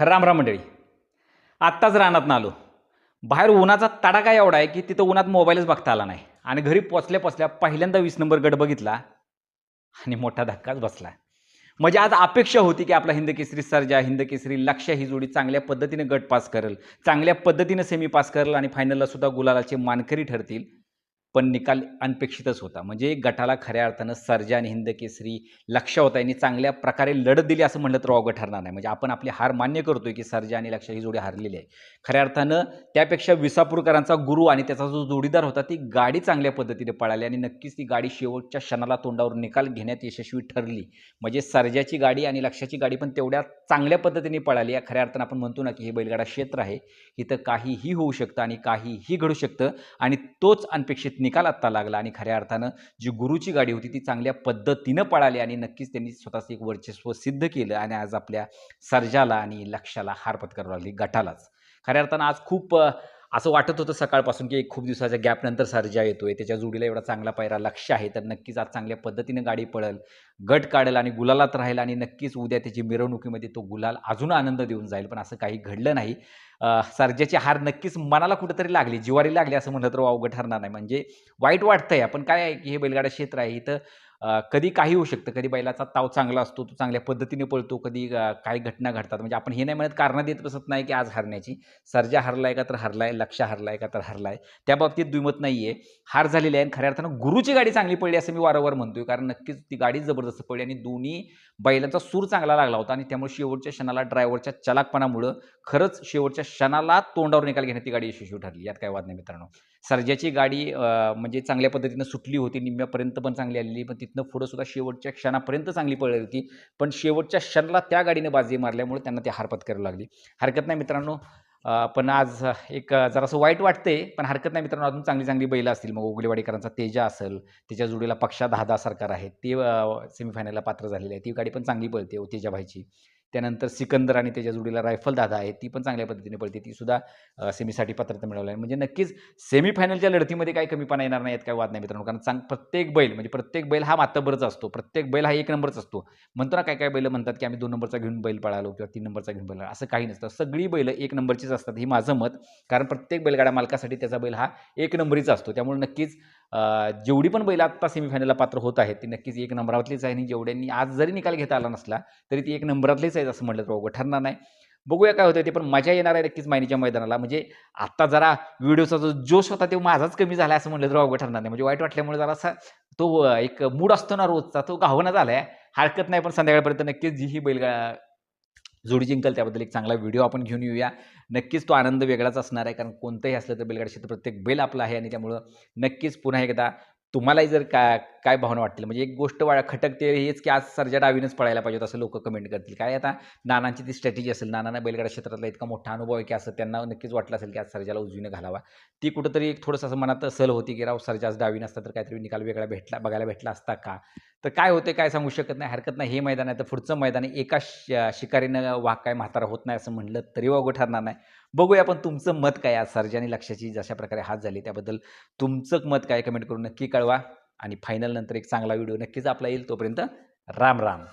राम राम मंडळी. आत्ताच रानात आलो. बाहेर उन्हाचा तडाखा एवढा आहे की तिथं उन्हात मोबाईलच बघता आला नाही. आणि घरी पोचल्या पोचल्या पहिल्यांदा वीस नंबर गट बघितला आणि मोठा धक्काच बसला. म्हणजे आज अपेक्षा होती की आपला हिंद केसरी सर्जा हिंद केसरी लक्ष ही जोडी चांगल्या पद्धतीने गट पास करेल चांगल्या पद्धतीने सेमी पास करेल आणि फायनलला सुद्धा गुलालाचे मानकरी ठरतील. पण निकाल अनपेक्षितच होता. म्हणजे गटाला खऱ्या अर्थानं सर्जा आणि हिंद केसरी लक्ष होता यांनी चांगल्या प्रकारे लढत दिली असं म्हणलं तर अवघड ठरणार नाही. म्हणजे आपण आपली हार मान्य करतोय की सर्जा आणि लक्ष ही जोडी हारलेली आहे. खऱ्या अर्थानं त्यापेक्षा विसापूरकरांचा गुरु आणि त्याचा जो जोडीदार होता ती गाडी चांगल्या पद्धतीने पळाली आणि नक्कीच ती गाडी शेवटच्या क्षणाला तोंडावर निकाल घेण्यात यशस्वी ठरली. म्हणजे सर्जाची गाडी आणि लक्षाची गाडी पण तेवढ्या चांगल्या पद्धतीने पळाली. या खऱ्या अर्थानं आपण म्हणतो ना की हे बैलगाडा क्षेत्र आहे. इथं काहीही होऊ शकतं आणि काहीही घडू शकतं आणि तोच अनपेक्षित निकाल आत्ता लागला आणि खऱ्या अर्थानं जी गुरुची गाडी होती ती चांगल्या पद्धतीनं पळाली आणि नक्कीच त्यांनी स्वतःचं एक वर्चस्व सिद्ध केलं आणि आज आपल्या सर्जाला आणि लक्षाला हार पत्करावी लागली गटालाच. खऱ्या अर्थानं आज खूप असं वाटत होतं सकाळपासून की एक खूप दिवसाच्या गॅपनंतर सर्जा येतोय त्याच्या जोडीला एवढा चांगला पायरा लक्ष आहे तर नक्कीच आज चांगल्या पद्धतीनं गाडी पळेल गट काढेल आणि गुलालात राहील आणि नक्कीच उद्या त्याची मिरवणुकीमध्ये तो गुलाल अजून आनंद देऊन जाईल. पण असं काही घडलं नाही. सर्जाची हार नक्कीच मनाला कुठेतरी लागली जिवारी लागली असं म्हटलं तर अवघड ठरणार नाही. म्हणजे वाईट वाटतंय आपण काय आहे की हे बैलगाडा क्षेत्र आहे. इथं कधी काही होऊ शकतं. कधी बैलाचा ताव चांगला असतो तो चांगल्या पद्धतीने पळतो कधी काय काही घटना घडतात. म्हणजे आपण हे नाही म्हणत कारणं देत बसत नाही की आज हरण्याची. सर्जा हरलाय का तर हरलाय लक्ष हरलाय का तर हरलाय. त्या बाबतीत द्विमत नाही आहे हार झालेली आहे आणि खऱ्या अर्थानं गुरुची गाडी चांगली पडली असं मी वारंवार म्हणतोय. कारण नक्कीच ती गाडी जबरदस्त पडली आणि दोन्ही बैलांचा सूर चांगला लागला होता आणि त्यामुळे शेवटच्या क्षणाला ड्रायव्हरच्या चलाकपणामुळं खरंच शेवटच्या क्षणाला तोंडावर निकाल घेण्यात ती गाडी यशस्वी ठरली. यात काय वाद नाही मित्रांनो. सर्जाची गाडी म्हणजे चांगल्या पद्धतीनं सुटली होती. निम्म्यापर्यंत पण चांगली आलेली पण तिथनं पुढं सुद्धा शेवटच्या क्षणापर्यंत चांगली पळली होती. पण शेवटच्या क्षणाला त्या गाडीने बाजी मारल्यामुळे त्यांना ती हार पत्करावी लागली. हरकत नाही मित्रांनो पण आज एक जरासं वाईट वाटते पण हरकत नाही मित्रांनो अजून चांगली चांगली बैलं असतील. मग उगलेवाडीकरांचा तेजा असेल त्याच्या जोडीला पक्षा दहा दहा सरकार आहे ते सेमीफायनलला पात्र झालेले आहे ती गाडी पण चांगली पळते हो, ओ तेजाभाईची त्यानंतर सिकंदर आणि त्याच्या जोडीला रायफल दादा आहे ती पण चांगल्या पद्धतीने पळते. ती सुद्धा सेमीसाठी पात्रता मिळवली आहे. म्हणजे नक्कीच सेमीफायनलच्या लढतीमध्ये काही कमीपणा येणार नाही यात काय वाद नाही मित्रांनो. कारण चांग प्रत्येक बैल म्हणजे प्रत्येक बैल हा मातबरच असतो. प्रत्येक बैल हा एक नंबरच असतो. म्हणतो ना काय काय बैल म्हणतात की आम्ही दोन नंबरचा घेऊन बैल पळालो किंवा तीन नंबरचा घेऊन बैल पळालो. असं काही नसतं. सगळी बैल एक नंबरचीच असतात ही माझं मत. कारण प्रत्येक बैलगाड्या मालकासाठी त्याचा बैल हा एक नंबरीचा असतो. त्यामुळे नक्कीच जेवढी पण बैल आत्ता सेमीफायनलला पात्र होत आहेत ती नक्कीच एक नंबरातलीच आहे आणि जेवढ्यांनी आज जरी निकाल घेता आला नसला तरी ती एक नंबरातलीच आहेत असं म्हटलं तर अवघड ठरणार नाही. बघूया काय होतं ते पण मजा येणार आहे नक्कीच माहिनीच्या मैदानाला. म्हणजे आत्ता जरा व्हिडिओचा जो जोश होता तो माझाच कमी झाला असं म्हटलं तर अवघड ठरणार नाही. म्हणजे वाईट वाटल्यामुळे जरासा तो एक मूड असतो ना रोजचा तो गावना झाला आहे हरकत नाही पण संध्याकाळपर्यंत नक्कीच जी ही बैलगा जोडी जिंकल त्याबद्दल एक चांगला व्हिडिओ आपण घेऊन येऊया. नक्कीच तो आनंद वेगळाच असणार आहे कारण कोणतंही असलं तर बैलगाडी क्षेत्र प्रत्येक बैल आपला आहे आणि त्यामुळं नक्कीच पुन्हा एकदा तुम्हालाही जर काय काय भावना वाटतील? म्हणजे एक गोष्ट वा खटकते हेच की आज सरजा डावीनच पळायला पाहिजे असं लोक कमेंट करतील. काय आता नानांची ती स्ट्रॅटेजी असेल नानांना बैलगाडा क्षेत्रातला इतका मोठा अनुभव आहे की असं त्यांना नक्कीच वाटलं असेल की आज सर्जाला उजवीनं घालावा. ती कुठंतरी एक थोडंसं असं मनात सल होती की राव सर्जा आज डावीन असता तर काहीतरी निकाल वेगळा भेटला बघायला भेटला असता का? तर काय होते काय सांगू शकत नाही हरकत नाही. हे मैदान आहे तर पुढचं मैदान आहे. एका श- शिकारीनं वाघ काय म्हातारा होत नाही असं म्हणलं तरी वागो ठरणार नाही. बघूया पण तुमचं मत काय आज सर्जानी लक्षाची जशा प्रकारे हात झाली त्याबद्दल तुमचं मत काय? कमेंट करून नक्की कळवा. आणि फायनल नंतर एक चांगला व्हिडिओ नक्कीच आपला येईल. तोपर्यंत राम राम.